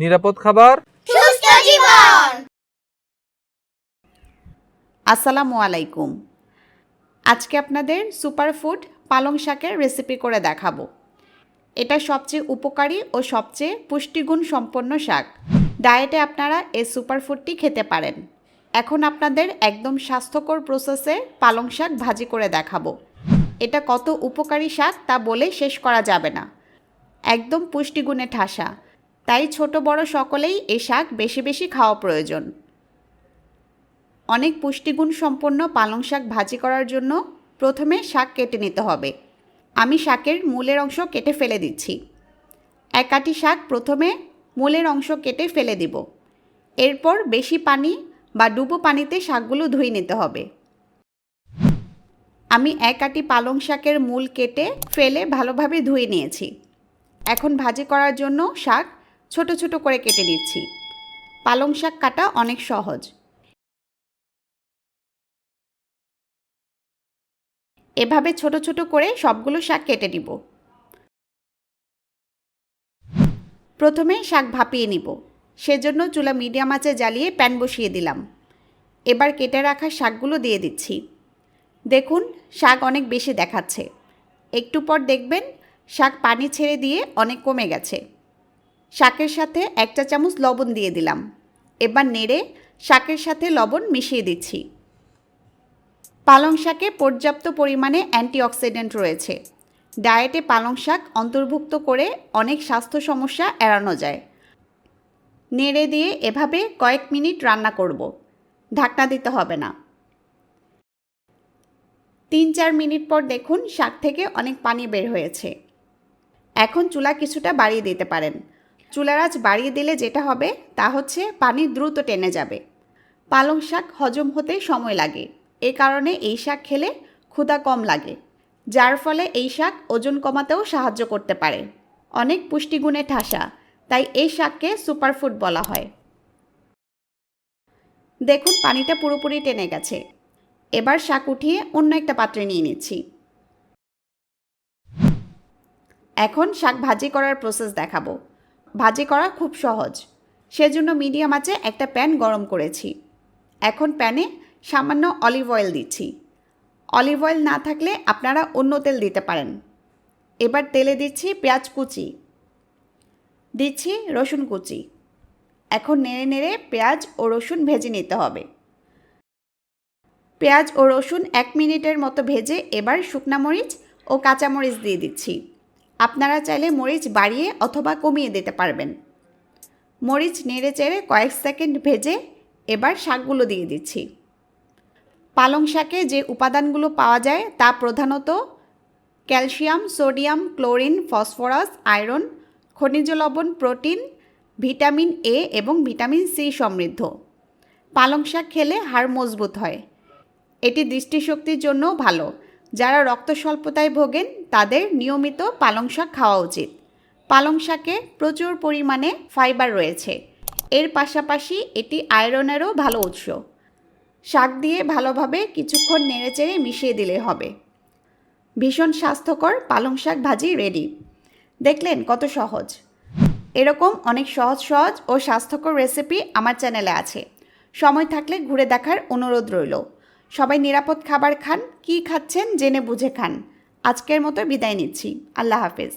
নিরাপদ খাবার। সুস্থ জীবন। আসসালামু আলাইকুম। আজকে আপনাদের সুপারফুড পালং শাকের রেসিপি করে দেখাবো। এটা সবচেয়ে উপকারী ও সবচেয়ে পুষ্টিগুণ সম্পন্ন শাক। ডায়েটে আপনারা এই সুপারফুডটি খেতে পারেন। এখন আপনাদের একদম স্বাস্থ্যকর প্রসেসে পালং শাক ভাজি করে দেখাবো। এটা কত উপকারী শাক তা বলে শেষ করা যাবে না। একদম পুষ্টিগুণে ঠাসা। তাই ছোট বড় সকলেই এ শাক বেশি বেশি খাওয়া প্রয়োজন। অনেক পুষ্টিগুণ সম্পন্ন পালং শাক ভাজি করার জন্য প্রথমে শাক কেটে নিতে হবে। আমি শাকের মূলের অংশ কেটে ফেলে দিচ্ছি। এক আটি শাক প্রথমে মূলের অংশ কেটে ফেলে দিব। এরপর বেশি পানি বা ডুবো পানিতে শাকগুলো ধুয়ে নিতে হবে। আমি এক আটি পালং শাকের মূল কেটে ফেলে ভালোভাবে ধুয়ে নিয়েছি। এখন ভাজি করার জন্য শাক ছোট ছোট করে কেটে নিচ্ছি। পালং শাক কাটা অনেক সহজ। এভাবে ছোট ছোট করে সবগুলো শাক কেটে নিব। প্রথমে শাক ভাপিয়ে নিব। সেজন্য চুলা মিডিয়াম আঁচে জ্বালিয়ে প্যান বসিয়ে দিলাম। এবার কেটে রাখা শাকগুলো দিয়ে দিচ্ছি। দেখুন, শাক অনেক বেশি দেখাচ্ছে। একটু পর দেখবেন, শাক পানি ছেড়ে দিয়ে অনেক কমে গেছে। শাকের সাথে এক চা চামচ লবণ দিয়ে দিলাম। এবার নেড়ে শাকের সাথে লবণ মিশিয়ে দিচ্ছি। পালং শাকে পর্যাপ্ত পরিমাণে অ্যান্টিঅক্সিডেন্ট রয়েছে। ডায়েটে পালং শাক অন্তর্ভুক্ত করে অনেক স্বাস্থ্য সমস্যা এড়ানো যায়। নেড়ে দিয়ে এভাবে কয়েক মিনিট রান্না করব। ঢাকনা দিতে হবে না। তিন চার মিনিট পর দেখুন শাক থেকে অনেক পানি বের হয়েছে। এখন চুলা কিছুটা বাড়িয়ে দিতে পারেন। চুলার আঁচ বাড়িয়ে দিলে যেটা হবে, তা হচ্ছে পানি দ্রুত টেনে যাবে। পালং শাক হজম হতে সময় লাগে। এ কারণে এই শাক খেলে ক্ষুধা কম লাগে। যার ফলে এই শাক ওজন কমাতেও সাহায্য করতে পারে। অনেক পুষ্টিগুণে ঠাসা, তাই এই শাককে সুপারফুড বলা হয়। দেখুন, পানিটা পুরোপুরি টেনে গেছে। এবার শাক উঠিয়ে অন্য একটা পাত্রে নিয়ে নিচ্ছি। এখন শাক ভাজি করার প্রসেস দেখাবো। ভাজি করা খুব সহজ। সেজন্য মিডিয়াম আঁচে একটা প্যান গরম করেছি। এখন প্যানে সামান্য অলিভ অয়েল দিচ্ছি। অলিভ অয়েল না থাকলে আপনারা অন্য তেল দিতে পারেন। এবার তেলে দিচ্ছি পেঁয়াজ কুচি। দিচ্ছি রসুন কুচি। এখন নেড়ে নেড়ে পেঁয়াজ ও রসুন ভেজে নিতে হবে। পেঁয়াজ ও রসুন এক মিনিটের মতো ভেজে এবার শুকনা মরিচ ও কাঁচামরিচ দিয়ে দিচ্ছি। আপনারা চাইলে মরিচ বাড়িয়ে অথবা কমিয়ে দিতে পারবেন। মরিচ নেড়ে চেড়ে কয়েক সেকেন্ড ভেজে এবার শাকগুলো দিয়ে দিচ্ছি। পালং শাকে যে উপাদানগুলো পাওয়া যায় তা প্রধানত calcium, sodium, chlorine, phosphorus, iron, খনিজ লবণ, প্রোটিন, ভিটামিন এ এবং ভিটামিন সি সমৃদ্ধ। পালং শাক খেলে হাড় মজবুত হয়। এটি দৃষ্টিশক্তির জন্যও ভালো। যারা রক্ত স্বল্পতায় ভোগেন, তাদের নিয়মিত পালং শাক খাওয়া উচিত। পালং শাকে প্রচুর পরিমাণে ফাইবার রয়েছে। এর পাশাপাশি এটি আয়রনেরও ভালো উৎস। শাক দিয়ে ভালোভাবে কিছুক্ষণ নেড়েচেড়ে মিশিয়ে দিলে হবে। ভীষণ স্বাস্থ্যকর পালং শাক ভাজি রেডি দেখলেন কত সহজ। এরকম অনেক সহজ সহজ ও স্বাস্থ্যকর রেসিপি আমার চ্যানেলে আছে। সময় থাকলে ঘুরে দেখার অনুরোধ রইল। সবাই নিরাপদ খাবার খান, কি খাচ্ছেন, জেনে বুঝে খান। আজকের মতো বিদায় নিচ্ছি। আল্লাহ হাফেজ।